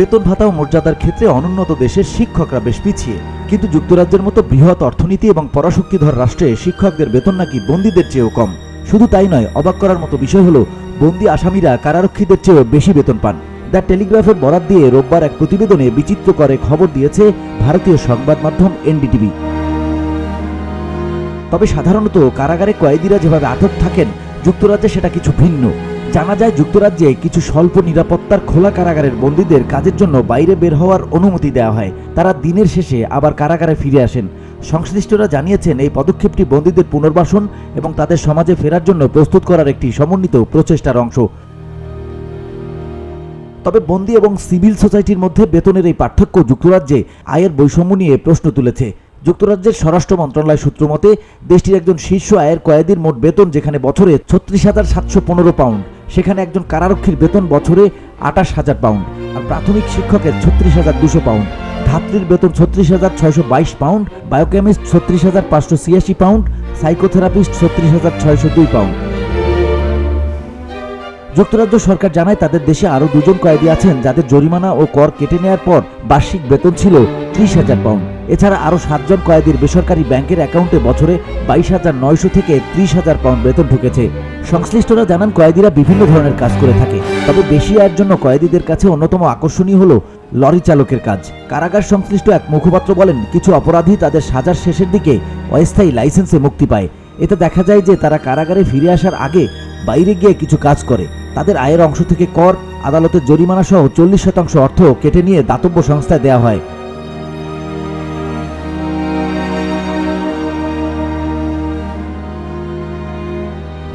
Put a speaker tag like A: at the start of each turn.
A: বেতন ভাতা ও মর্যাদার ক্ষেত্রে অনুন্নত দেশের শিক্ষকরা বেশ পিছিয়ে। কিন্তু যুক্তরাজ্যের মতো বৃহৎ অর্থনীতি এবং পরাশক্তিধর রাষ্ট্রে শিক্ষকদের বেতন নাকি বন্দীদের চেয়েও কম। শুধু তাই নয়, অবাক করার মতো বিষয় হলো, বন্দি আসামিরা কারারক্ষীদের চেয়েও বেশি বেতন পান। দ্য টেলিগ্রাফের বরাত দিয়ে রোববার এক প্রতিবেদনে বিচিত্র করে খবর দিয়েছে ভারতীয় সংবাদ মাধ্যম এনডিটিভি। তবে সাধারণত কারাগারে কয়েদিরা যেভাবে আটক থাকেন, যুক্তরাজ্যে সেটা কিছু ভিন্ন। জানা যায় যুক্তরাজ্যে কিছু স্বল্প নিরাপত্তার খোলা কারাগারের বন্দীদের কাজের জন্য বাইরে বের হওয়ার অনুমতি দেওয়া হয়। তারা দিনের শেষে আবার কারাগারে ফিরে আসেন। সংশ্লিষ্টরা জানিয়েছেন, এই পদক্ষেপটি বন্দীদের পুনর্বাসন এবং তাদের সমাজে ফেরার জন্য প্রস্তুত করার একটি সমন্বিত প্রচেষ্টার অংশ। তবে বন্দি এবং সিভিল সোসাইটির মধ্যে বেতনের এই পার্থক্য যুক্তরাজ্যে আয়ের বৈষম্য নিয়ে প্রশ্ন তুলেছে। যুক্তরাজ্যের স্বরাষ্ট্র মন্ত্রণালয় সূত্র মতে, দেশটির একজন শীর্ষ আয়ের কয়েদির মোট বেতন যেখানে বছরে ছত্রিশ হাজার সাতশো পনেরো পাউন্ড সেখানে একজন কারারক্ষীর বেতন বছরে আটাশ হাজার পাউন্ড, আর প্রাথমিক শিক্ষকের ছত্রিশ হাজার দুশো পাউন্ড, ধাত্রীর বেতন ছত্রিশ হাজার ছয়শো বাইশ পাউন্ড, বায়োকেমিস্ট ছত্রিশ হাজার পাঁচশো ছিয়াশি পাউন্ড, সাইকোথেরাপিস্ট ছত্রিশ হাজার ছয়শো দুই পাউন্ড। যুক্তরাজ্য সরকার জানায় তাদের দেশে আরও দুজন কয়েদি আছেন যাদের জরিমানা ও কর কেটে নেওয়ার পর বার্ষিক বেতন ছিল ত্রিশ হাজার পাউন্ড। এছাড়া আরও সাতজন কয়েদির বেসরকারি ব্যাংকের অ্যাকাউন্টে বছরে বাইশ হাজার নয়শো থেকে ত্রিশ হাজার পাউন্ড বেতন ঢুকেছে। সংশ্লিষ্টরা জানান, কয়েদিরা বিভিন্ন ধরনের কাজ করে থাকে। তবে বেশি আয়ের জন্য কয়েদিদের কাছে অন্যতম আকর্ষণীয় হলো লরি চালকের কাজ। কারাগার সংশ্লিষ্ট এক মুখপাত্র বলেন, কিছু অপরাধী তাদের সাজার শেষের দিকে অস্থায়ী লাইসেন্সে মুক্তি পায়। এতে দেখা যায় যে তারা কারাগারে ফিরে আসার আগে বাইরে গিয়ে কিছু কাজ করে। তাদের আয়ের অংশ থেকে কর আদালতের জরিমানা সহ চল্লিশ শতাংশ অর্থ কেটে নিয়ে দাতব্য সংস্থায় দেওয়া হয়।